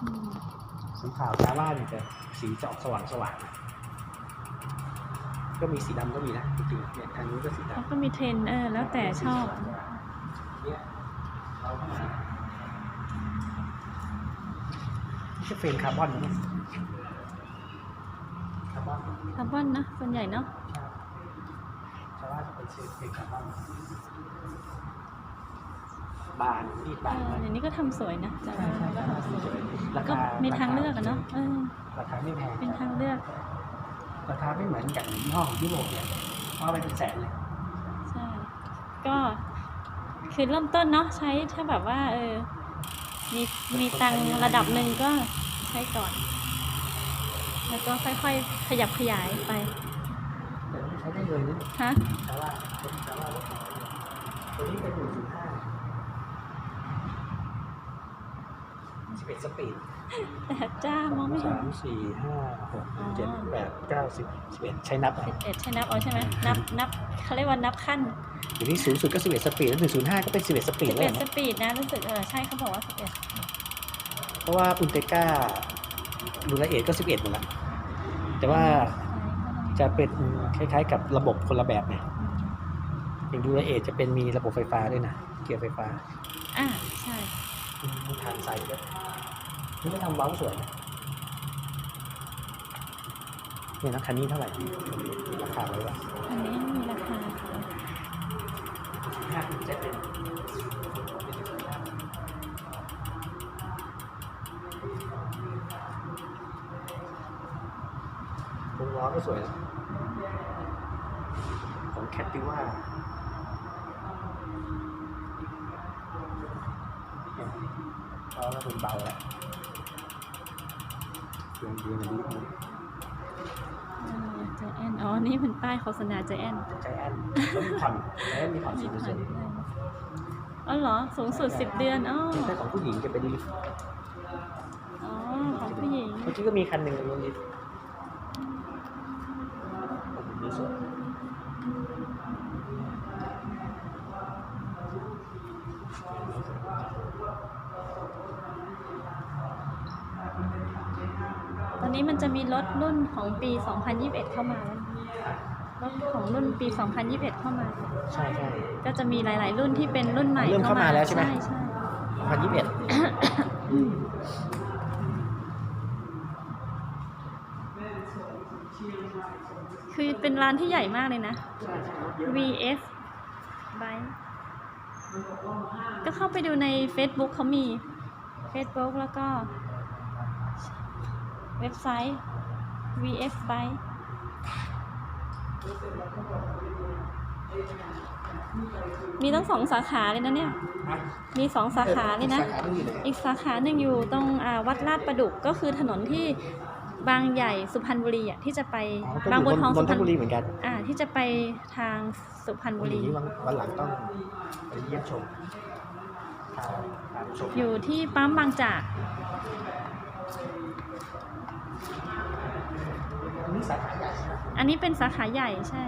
อืมสีขาวจาว่าเนี่ยจะสีจะออกสว่างสว่างๆก็มีสีดำก็มีนะจริงๆเนี่ยทางนี้ก็สีเขาดำก็มีเทรนด์เออแล้วแต่ชอบเนี่ยเราเข้ามานี่จะเฟรมคาร์บอนนะเนี่ยคาร์บอนคาร์บอนนะส่วนใหญ่เนาะชาวบ้านจะเป็นเฟรมคาร์บอน บานรีดเอบานอไว้เดี๋ยวนี้ก็ทำสวยนะแต่ใช่ว่าใช่ก็ใช่ทำสวยราก็คามีทางเลือกอะเนาะเออราคาไม่แพงเป็นทางเลือกราคาไม่เหมือนอย่างยี่ห้อของยุโรปเนี่ยว่าไปเป็นแสนเลยใช่ก็คือเริ่มต้นเนาะใช้ถ้าแบบว่าเออมีมีตังค์ระดับหนึ่งก็ใช้ก่อน แล้วก็ค่อยๆ ขยับขยายไปแต่ว่าใช้ได้เลยนะฮะแต่ว่าแต่ว่ารถตัวนี้เป็นหนึ่งจุดห้า สิบเอ็ดสปีดแต่จ้ามองไม่เห็นสามสี่ห้าหกอ๋อเจ็ดแปดเก้าสิบสิบเอ็ดใช้นับอะสิบเอ็ดใช่นับเอาใช่ไหมนับนับเขาเรียกว่านับขั้นเดี๋ยวนี้สูงสุดก็สิบเอ็ดสปีดแล้วหนึ่งศูนย์ห้าก็เป็นสิบเอ็ดสปีดสิบแล้วเอ็ดเห็นสไหมปีดนะรู้สึกเออใช่เขาบอกว่าสิบเอ็ดเพราะว่าอุนเตก้าลูละเอียดก็สิบเอ็ดหมดละแต่ว่าจะเป็นคล้าย ๆ กับระบบคนละแบบเนี่ยอย่างดูละเอียดจะเป็นมีระบบไฟฟ้าด้วยนะเกียร์ไฟฟ้าอ่า ใช่มีทางใส่ด้วยนี่ก็ทำเว้าสวยนะเนี่ยนะคันนี้เท่าไหร่ราคาไว้ว่าอันนี้มีราคาค่ะห้าเจ็ดเป็นวงล้อก็สวยนะของแคปติว่า ล้อก็เป็นเบาแล้วเรียงเรียงดีเจแอนอ๋อ นี่เป็นป้ายโฆษณาเจแอนใจแอนก็มีผ่อนใจแอนมีผ่อนมีสี่เปอร์ผ่เซ็อนนต์ได้อ๋อเหรอ สูงสุดสิบเดือนอ๋อถ้าของผู้หญิงจะเป็นลิฟต์อ๋อ ของผู้หญิงเมื่อกี้ก็มีคันหนึ่งเป็นลิฟต์โอ้โหนี่สวย อนนี้มันจะมีรถรุ่นของปี 2021 เข้ามาแล้วรถของรุ่นปี 2021 เข้ามา ใช่ใช่ ก็จะมีหลาย ๆ รุ่นที่เป็นรุ่นใหม่เริ่มเข้ามาแล้วใช่ไหม ใช่ใช่พันยี่สิบเอ็ดคือเป็นร้านที่ใหญ่มากเลยนะ VS Bike ก็เข้าไปดูใน Facebook เขามี Facebook แล้วก็ เว็บไซต์ VS Bike มีตั้งสองสาขาเลยนะเนี่ย มีสองสาขาเลยนะสาขาหนึ่งอยู่ไหนอีกสาขาหนึ่งอยู่ตรงอ่าวัดลาดประดุกก็คือถนนที่บางใหญ่สุพรรณบุรีอะที่จะไปอ๋อก็บางอยู่บัวทองนสุนพทรรณบุรีเหมือนกันอ่าที่จะไปทางสุพรรณบุวันรีนี้วันวันหลังต้องไปเยี่ยมชมพาพาไปชมอยู่ที่ปั๊มบางจากอั นี่สาขาใหญ่อันนี้เป็นสาขาใหญ่ใช่